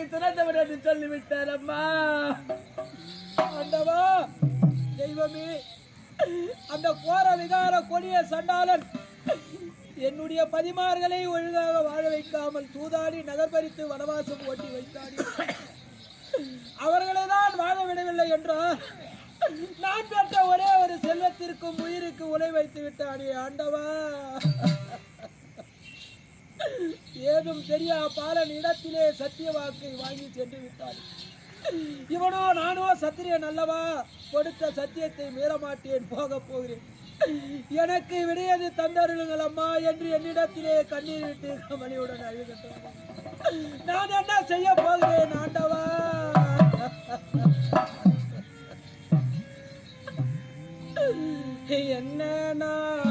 வாழ்க்கை திறந்தவர் என்று சொல்லிவிட்டார் அம்மா. ஆண்டவா தெய்வமே அந்த கோர விகார கொடிய சண்டாளன் என்னுடைய பதிமார்களை ஒழுங்காக வாழ வைக்காமல் தூதாடி நகர்பறித்து வனவாசம் ஓட்டி வைத்தாடி அவர்களை தான் வாழ விடவில்லை என்றால் நான் பெற்ற ஒரே ஒரு செல்வத்திற்கும் உயிருக்கு உலை வைத்து விட்டானே ஆண்டவா ஏதும் தெரியா பாலன் இடத்திலே சத்திய வாக்கை வாங்கி சென்று விட்டாள் இவனோ நானோ சத்திரியன் அல்லவா கொடுத்த சத்தியத்தை மீறமாட்டேன் போக போகிறேன். எனக்கு விடையது தந்தருளுங்கள் அம்மா என்று என்னிடத்திலே கண்ணீர் விட்டு கமலியுடன் அழுகின்றான் நான் என்ன செய்ய போகிறேன் ஆண்டவா? என்ன நான்